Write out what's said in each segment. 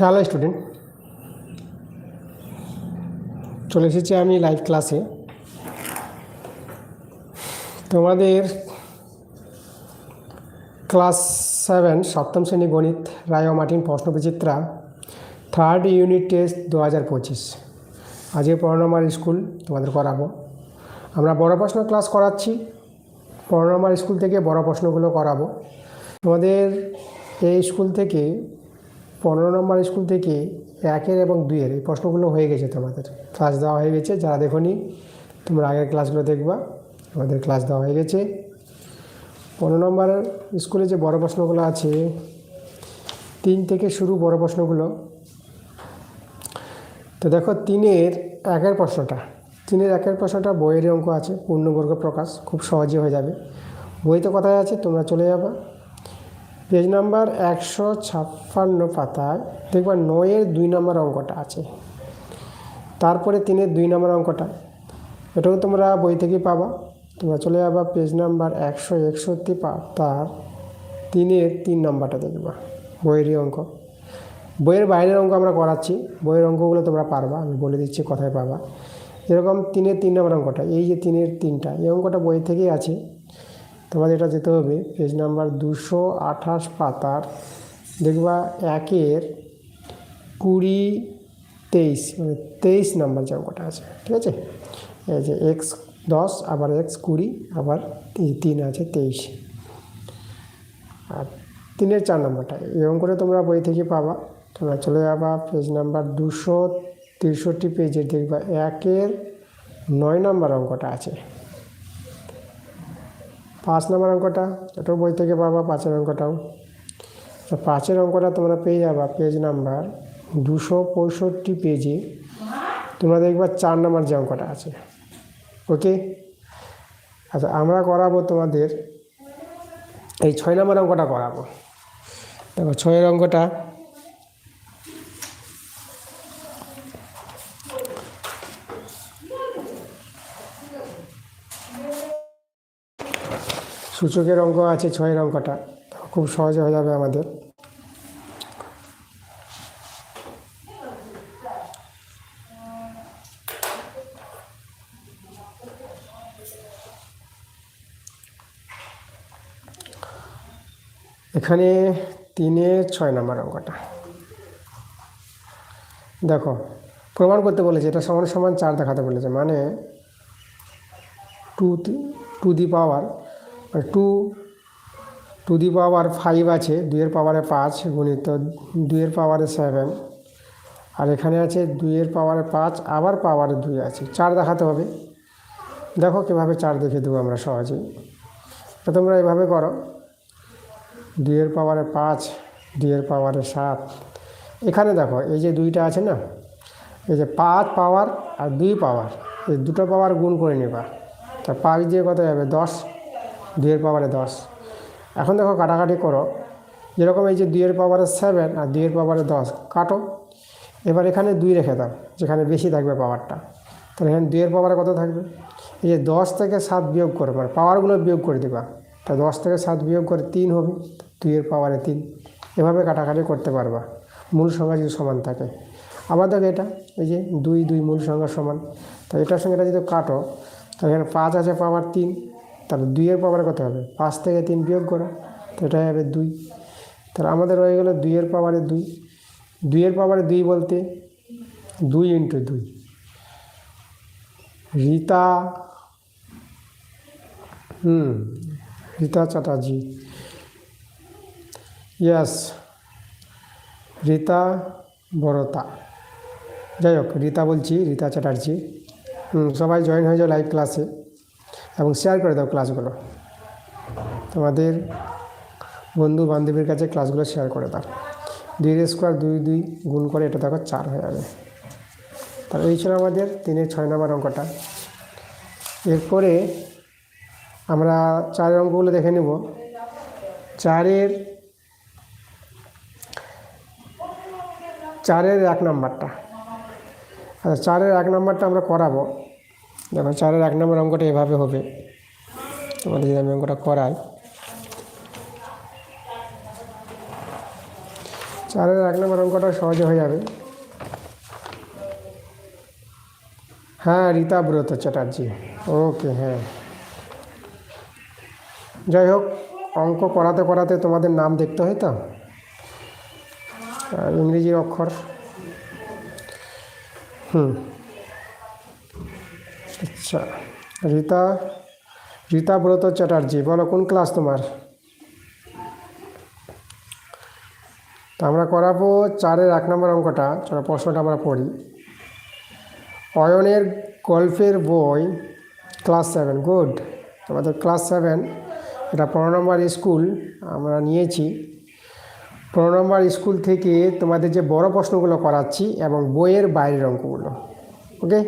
Hello student চলে এসেছি আমি লাইভ ক্লাসে তোমাদের ক্লাস সেভেন সপ্তম শ্রেণি গণিত রায় মার্টিন, প্রশ্নবিচিত্রা থার্ড ইউনিট টেস্ট দু হাজার পঁচিশ। আজকে পনেরো নম্বর স্কুল তোমাদের করাবো। আমরা বড় প্রশ্ন ক্লাস করাচ্ছি। পনেরো নম্বর স্কুল থেকে বড় প্রশ্নগুলো করাবো। তোমাদের এই স্কুল থেকে পনেরো নম্বর স্কুল থেকে একের এবং দুইয়ের এই প্রশ্নগুলো হয়ে গেছে তোমাদের। ক্লাস দেওয়া হয়ে গেছে, যারা দেখোনি, তোমরা আগের ক্লাসগুলো দেখবা, আমাদের ক্লাস দেওয়া হয়ে গেছে। পনেরো নম্বরের স্কুলে যে বড় প্রশ্নগুলো আছে, তিন থেকে শুরু বড় প্রশ্নগুলো। তো দেখো, তিনের একের প্রশ্নটা, তিনের একের প্রশ্নটা বইয়ের অঙ্ক আছে, পূর্ণবর্গ প্রকাশ, খুব সহজে হয়ে যাবে। বইতে কোথায় আছে? তোমরা চলে যাবা। পেজ নাম্বার একশো ছাপ্পান্ন পাতায় দেখবা নয়ের দুই নম্বর অঙ্কটা আছে। তারপরে তিনের দুই নম্বর অঙ্কটা। এটাও তোমরা বই থেকেই পাবা। তোমরা চলে যাবা পেজ নাম্বার একশো একষট্টি পাতার তিনের তিন নম্বরটা দেখবা, বইয়েরই অঙ্ক। বইয়ের বাইরের অঙ্ক আমরা করাচ্ছি, বইয়ের অঙ্কগুলো তোমরা পারবা, আমি বলে দিচ্ছি কোথায় পাবা। যেরকম তিনের তিন নম্বর অঙ্কটা, এই যে তিনের তিনটা, এই অঙ্কটা বই থেকেই আছে। তোমাদের এটা যেতে হবে পেজ নাম্বার দুশো আঠাশ পাতার, দেখবা একের কুড়ি তেইশ মানে তেইশ নাম্বার যে অঙ্কটা আছে, ঠিক আছে? এই যে এক্স দশ, আবার এক্স কুড়ি, আবার তিন আছে তেইশ। আর তিনের চার নম্বরটা, এই অঙ্কটা তোমরা বই থেকে পাবা। তোমরা চলে যাবা পেজ নাম্বার দুশো তিরষট্টি পেজে দেখবা একের নয় নম্বর অঙ্কটা আছে। পাঁচ নম্বর অঙ্কটা, এটাও বই থেকে পাবা, পাঁচের অঙ্কটাও। তো পাঁচের অঙ্কটা তোমরা পেয়ে যাবা, পেজ নাম্বার দুশো পঁয়ষট্টি পেজে। তোমরা দেখবা চার নম্বর যে অঙ্কটা আছে। ওকে আচ্ছা আমরা করাবো তোমাদের, এই ছয় নম্বর অঙ্কটা করাবো। দেখো, ছয়ের অঙ্কটা সূচকের অঙ্ক আছে, ছয়ের অঙ্কটা। খুব সহজে হয়ে যাবে আমাদের। এখানে তিনে ছয় নম্বর অঙ্কটা। দেখো, প্রমাণ করতে বলেছে, এটা সমান সমান চার দেখাতে বলেছে। মানে two to the power two to the power five আছে দুইয়ের পাওয়ারে পাঁচ গুণিত দুইয়ের পাওয়ারে সেভেন আর এখানে আছে দুইয়ের পাওয়ারে পাঁচ, আবার পাওয়ারে দুই আছে, চার দেখাতে হবে। দেখো কীভাবে চার দেখে দেবো আমরা সহজেই। তো তোমরা এভাবে করো। দুইয়ের পাওয়ারে পাঁচ দুইয়ের পাওয়ারে সাত। এখানে দেখো, এই যে দুইটা আছে না, এই যে পাঁচ পাওয়ার আর দুই পাওয়ার এই দুটো পাওয়ার গুণ করে নেবা। তা পাঁচ দিয়ে কত যাবে? দশ। দুইয়ের পাওয়ারে দশ। এখন দেখো কাটাকাটি করো। যেরকম এই যে দুইয়ের পাওয়ারে সেভেন আর দুইয়ের পাওয়ারে দশ, কাটো। এবার এখানে দুই রেখে দাও, যেখানে বেশি থাকবে পাওয়ারটা তাহলে এখানে দুইয়ের পাওয়ারে কত থাকবে? এই যে দশ থেকে সাত বিয়োগ করে মানে পাওয়ারগুলো বিয়োগ করে দেবা। তা দশ থেকে সাত বিয়োগ করে তিন হবে দুইয়ের পাওয়ারে তিন। এভাবে কাটাকাটি করতে পারবা। মূল সংখ্যা যদি সমান থাকে। আবার দেখো এটা, এই যে দুই দুই মূল সংখ্যা সমান। তা এটার সঙ্গে এটা যদি কাটো, তাহলে এখানে পাঁচ আছে, পাওয়ার তিন। তাহলে দুইয়ের পাওয়ার কত হবে? পাঁচ থেকে তিন বিয়োগ করা তো এটা হবে দুই। তাহলে আমাদের হয়ে গেলো দুইয়ের পাওয়ারে দুই। দুইয়ের পাওয়ারে দুই বলতে দুই ইন্টু দুই। রীতা, হুম, রীতা চ্যাটার্জি। ইয়াস রীতা বড়তা। যাই হোক, রীতা বলছি, রীতা চ্যাটার্জি। সবাই জয়েন হয়ে যাও লাইভ ক্লাসে এবং শেয়ার করে দাও ক্লাসগুলো তোমাদের বন্ধু বান্ধবীর কাছে ক্লাসগুলো শেয়ার করে দাও। দুই স্কোয়ার দুই দুই গুণ করে এটা দেখো চার হয়ে যাবে। তাহলে এই ছিল আমাদের তিনের ছয় নম্বর অঙ্কটা। এরপরে আমরা চারের অঙ্কগুলো দেখে নেব। চারের চারের এক নম্বরটা। আচ্ছা চারের এক নম্বরটা আমরা করাবো। দেখো চারের এক নম্বর অঙ্কটা এভাবে হবে। তোমাদের যদি আমি অঙ্কটা করাই। চারের এক নম্বর অঙ্কটা সহজে হয়ে যাবে। হ্যাঁ রীতা ব্রত চ্যাটার্জি। ওকে হ্যাঁ। যাই হোক, অঙ্ক করাতে করাতে তোমাদের নাম দেখতে হয় তো? আর ইংরেজি অক্ষর। হুম। আচ্ছা রীতা রীতা ব্রত চ্যাটার্জি, বলো কোন ক্লাস তোমার? তো আমরা করাবো চারের এক নম্বর অঙ্কটা, চলো প্রশ্নটা আমরা পড়ি। অয়নের গল্পের বই ক্লাস সেভেন গুড তোমাদের ক্লাস সেভেন এটা পনেরো নম্বর স্কুল, আমরা নিয়েছি। পনেরো নম্বর স্কুল থেকে তোমাদের যে বড় প্রশ্নগুলো করাচ্ছি এবং বইয়ের বাইরের অঙ্কগুলো ওকে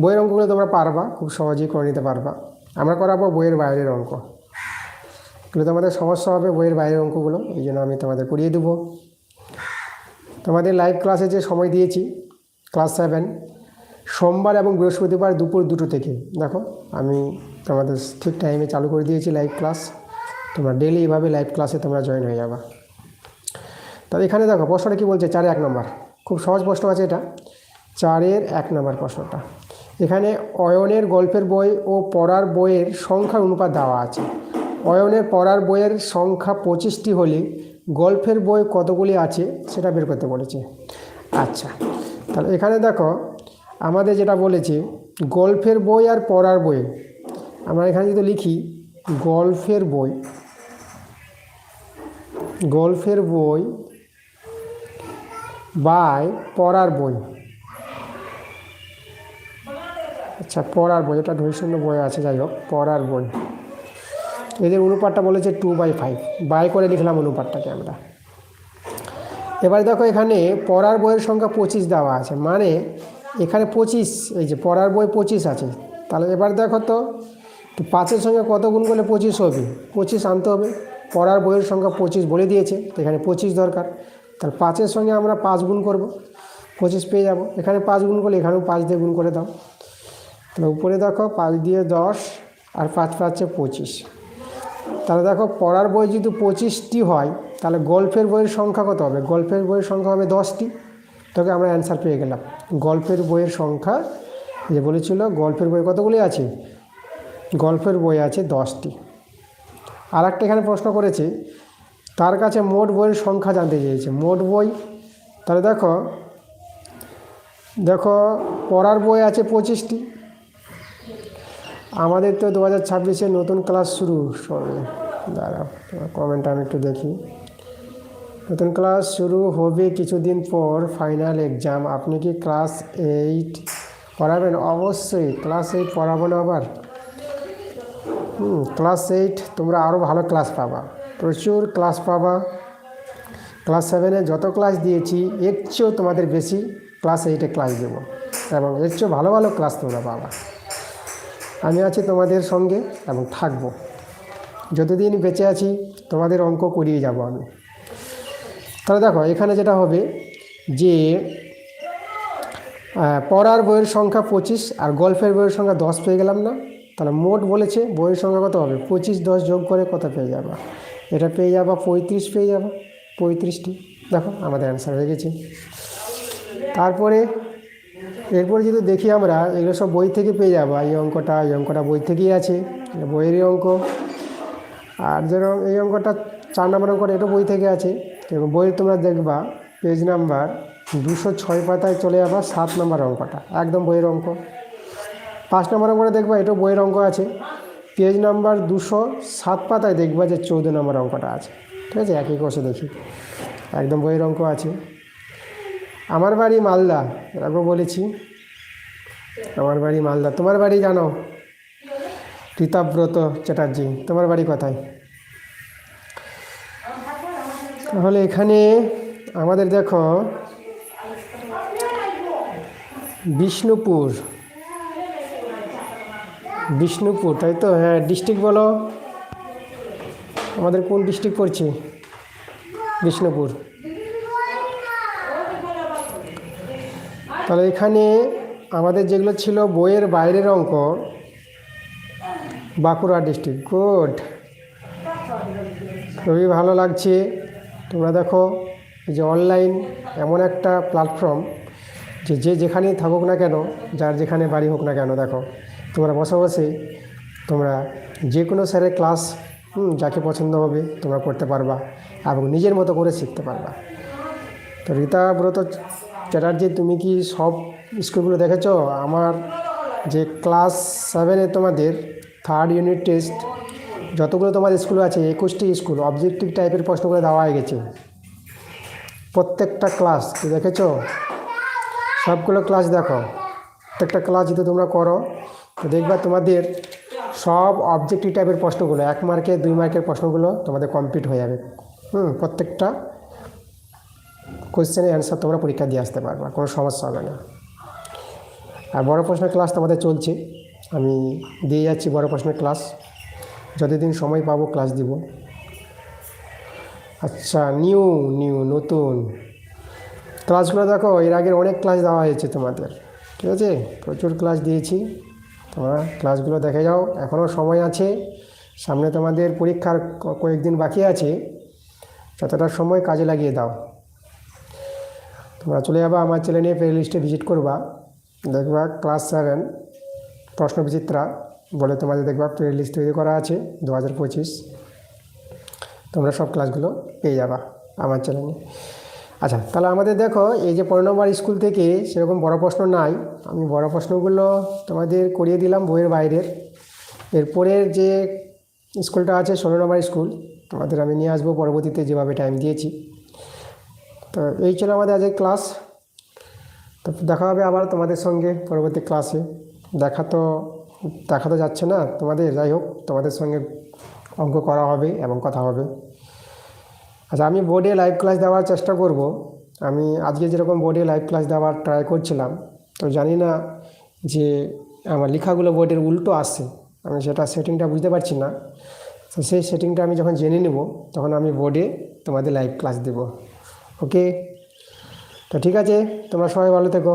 বইয়ের অঙ্কগুলো তোমরা পারবা, খুব সহজেই করে নিতে পারবা। আমরা করাবো বইয়ের বাইরের অঙ্ক। এগুলো তোমাদের সমস্যা হবে বইয়ের বাইরের অঙ্কগুলো এই জন্য আমি তোমাদের করিয়ে দেবো। তোমাদের লাইভ ক্লাসে যে সময় দিয়েছি ক্লাস সেভেন সোমবার এবং বৃহস্পতিবার দুপুর দুটো থেকে। দেখো, আমি তোমাদের ঠিক টাইমে চালু করে দিয়েছি লাইভ ক্লাস তোমরা ডেলি এভাবে লাইভ ক্লাসে তোমরা জয়েন হয়ে যাবা। তবে এখানে দেখো, প্রশ্নটা কী বলছে? চারে এক নম্বর খুব সহজ প্রশ্ন আছে এটা। চারের এক নম্বর প্রশ্নটা। এখানে অয়নের গল্পের বই ও পড়ার বইয়ের সংখ্যার অনুপাত দেওয়া আছে। অয়নের পড়ার বইয়ের সংখ্যা পঁচিশটি হলে গল্পের বই কতগুলি আছে সেটা বের করতে বলেছে। আচ্ছা তাহলে এখানে দেখো, আমাদের যেটা বলেছে, গল্পের বই আর পড়ার বই। আমরা এখানে যদি লিখি, গল্পের বই গল্পের বই বাই পড়ার বই। আচ্ছা পড়ার বই, এটা ঢৈশূন্য বই আছে, যাই হোক, পড়ার বই। এদের অনুপাতটা বলেছে টু বাই ফাইভ বাই করে লিখলাম অনুপাতটাকে আমরা। এবার দেখো এখানে পড়ার বইয়ের সংখ্যা পঁচিশ দেওয়া আছে। মানে এখানে পঁচিশ, এই যে পড়ার বই পঁচিশ আছে। তাহলে এবার দেখো তো পাঁচের সঙ্গে কত গুণ করলে পঁচিশ হবে? পঁচিশ আনতে হবে। পড়ার বইয়ের সংখ্যা পঁচিশ বলে দিয়েছে এখানে পঁচিশ দরকার। তাহলে পাঁচের সঙ্গে আমরা পাঁচ গুণ করব। পঁচিশ পেয়ে যাব। এখানে পাঁচ গুণ করলে এখানেও পাঁচ দিয়ে গুণ করে দাও। তাহলে উপরে দেখো পাঁচ দিয়ে দশ আর পাঁচ পাঁচে পঁচিশ। তাহলে দেখো পড়ার বই যদি পঁচিশটি হয়, তাহলে গল্পের বইয়ের সংখ্যা কত হবে? গল্পের বইয়ের সংখ্যা হবে দশটি। তোকে আমরা অ্যান্সার পেয়ে গেলাম। গল্পের বইয়ের সংখ্যা যে বলেছিল, গল্পের বই কতগুলি আছে? গল্পের বই আছে দশটি। আর একটা এখানে প্রশ্ন করেছে, তার কাছে মোট বইয়ের সংখ্যা জানতে চেয়েছে। মোট বই, তাহলে দেখো দেখো, পড়ার বই আছে পঁচিশটি। আমাদের তো দু হাজার ছাব্বিশে নতুন ক্লাস শুরু। দাঁড়াও কমেন্ট আমি একটু দেখি। নতুন ক্লাস শুরু হবে কিছুদিন পর ফাইনাল এক্সাম আপনি কি ক্লাস এইট পড়াবেন? অবশ্যই ক্লাস এইট পড়াবো না আবার। হুম ক্লাস এইট তোমরা আরও ভালো ক্লাস পাবা। প্রচুর ক্লাস পাবা। ক্লাস সেভেনে যত ক্লাস দিয়েছি, এর চেয়েও তোমাদের বেশি ক্লাস এইটে ক্লাস দেবো। এবং এর চেয়েও ভালো ভালো ক্লাস তোমরা পাবা। আমি আছি তোমাদের সঙ্গে এবং থাকব। যতদিন বেঁচে আছি, তোমাদের অঙ্ক করিয়ে যাব আমি। তাহলে দেখো, এখানে যেটা হবে যে পড়ার বইয়ের সংখ্যা পঁচিশ আর গল্পের বইয়ের সংখ্যা দশ পেয়ে গেলাম না? তাহলে মোট বলেছে বইয়ের সংখ্যা কত হবে? পঁচিশ, দশ যোগ করে কত পেয়ে যাবা? এটা পেয়ে যাবা পঁয়ত্রিশ, পেয়ে যাবা পঁয়ত্রিশটি। দেখো, আমাদের অ্যান্সার হয়ে গেছে। তারপরে এরপরে যদি দেখি আমরা, এগুলো সব বই থেকে পেয়ে যাব। এই অঙ্কটা এই অঙ্কটা বই থেকেই আছে, এটা বইয়েরই অঙ্ক। আর যেরকম এই অঙ্কটা চার নম্বর অঙ্কটা, এটা বই থেকে আছে। এবং বই তোমরা দেখবা পেজ নাম্বার দুশো ছয় পাতায় চলে যাবা সাত নম্বর অঙ্কটা, একদম বইয়ের অঙ্ক। পাঁচ নম্বর অঙ্কটা দেখবা, এটাও বইয়ের অঙ্ক আছে। পেজ নাম্বার দুশো সাত পাতায় দেখবা যে চৌদ্দ নম্বর অঙ্কটা আছে। ঠিক আছে, একই কোষে দেখি। একদম বইয়ের অঙ্ক আছে। আমার বাড়ি মালদা, এরকম বলেছি। আমার বাড়ি মালদা। তোমার বাড়ি জানো? রীতাব্রত চ্যাটার্জি। তোমার বাড়ি কোথায়? তাহলে এখানে আমাদের দেখো, বিষ্ণুপুর। বিষ্ণুপুর, তাই তো? হ্যাঁ ডিস্ট্রিক্ট বলো। আমাদের কোন ডিস্ট্রিক্ট পড়ছে? বিষ্ণুপুর। তাহলে এখানে আমাদের যেগুলো ছিল বইয়ের বাইরের অঙ্ক, বাঁকুড়া ডিস্ট্রিক্ট। গুড। খুবই ভালো লাগছে। তোমরা দেখো যে অনলাইন এমন একটা প্ল্যাটফর্ম যে যে যেখানেই থাকুক না কেন, যার যেখানে বাড়ি হোক না কেন, দেখো, তোমরা বসে বসে তোমরা যে কোনো স্যারের ক্লাস যাকে পছন্দ হবে তোমরা করতে পারবা এবং নিজের মতো করে শিখতে পারবা। তো রীতা ব্রত চ্যাটার্জি, তুমি কি সব স্কুলগুলো দেখেছ? আমার যে ক্লাস সেভেনে তোমাদের থার্ড ইউনিট টেস্ট যতগুলো তোমাদের স্কুল আছে, একুশটি স্কুল অবজেক্টিভ টাইপের প্রশ্নগুলো দেওয়া হয়ে গেছে। প্রত্যেকটা ক্লাস দেখেছ? সবগুলো ক্লাস দেখো। প্রত্যেকটা ক্লাস যদি তোমরা করো, তো দেখবা তোমাদের সব অবজেক্টিভ টাইপের প্রশ্নগুলো, এক মার্কের দুই মার্কের প্রশ্নগুলো তোমাদের কমপ্লিট হয়ে যাবে। হুম, প্রত্যেকটা কোশ্চেনের অ্যান্সার তোমরা পরীক্ষা দিয়ে আসতে পারবা, কোনো সমস্যা হবে না। আর বড় প্রশ্নের ক্লাস তোমাদের চলছে, আমি দিয়ে যাচ্ছি বড় প্রশ্নের ক্লাস যতদিন সময় পাবো ক্লাস দিব। আচ্ছা নিউ নিউ নতুন। ক্লাসগুলো দেখো, এর আগের অনেক ক্লাস দেওয়া হয়েছে তোমাদের, ঠিক আছে? প্রচুর ক্লাস দিয়েছি। তোমরা ক্লাসগুলো দেখে যাও এখনও সময় আছে। সামনে তোমাদের পরীক্ষার কয়েকদিন বাকি আছে। যতটা সময় কাজে লাগিয়ে দাও। তোমরা চলে যাবা আমার চ্যানেলে প্লে লিস্টে ভিজিট করবা। দেখবা ক্লাস সেভেন প্রশ্ন বিচিত্রা বলে তোমাদের দেখবা প্লে লিস্ট তৈরি করা আছে দু হাজার পঁচিশ। তোমরা সব ক্লাসগুলো পেয়ে যাবা আমার চ্যানেলে আচ্ছা তাহলে আমাদের দেখো, এই যে পনেরো নম্বর স্কুল থেকে সেরকম বড় প্রশ্ন নাই। আমি বড় প্রশ্নগুলো তোমাদের করিয়ে দিলাম বইয়ের বাইরের। এরপরের যে স্কুলটা আছে ষোলো নম্বর স্কুল তোমাদের আমি নিয়ে আসব, পরবর্তীতে যেভাবে টাইম দিয়েছি। তো এই ছিল আমাদের আজকের ক্লাস। তো দেখা হবে আবার তোমাদের সঙ্গে পরবর্তী ক্লাসে। দেখা তো দেখা তো যাচ্ছে না তোমাদের। যাই হোক, তোমাদের সঙ্গে অঙ্ক করা হবে এবং কথা হবে। আচ্ছা আমি বোর্ডে লাইভ ক্লাস দেওয়ার চেষ্টা করব। আমি আজকে যেরকম বোর্ডে লাইভ ক্লাস দেওয়ার ট্রাই করছিলাম, তো জানি না যে আমার লেখাগুলো বোর্ডের উল্টো আসছে আমি সেটা সেটিংটা বুঝতে পারছি না। তো সেই সেটিংটা আমি যখন জেনে নেব, তখন আমি বোর্ডে তোমাদের লাইভ ক্লাস দেব। ওকে তো ঠিক আছে তোমরা সবাই ভালো থেকো।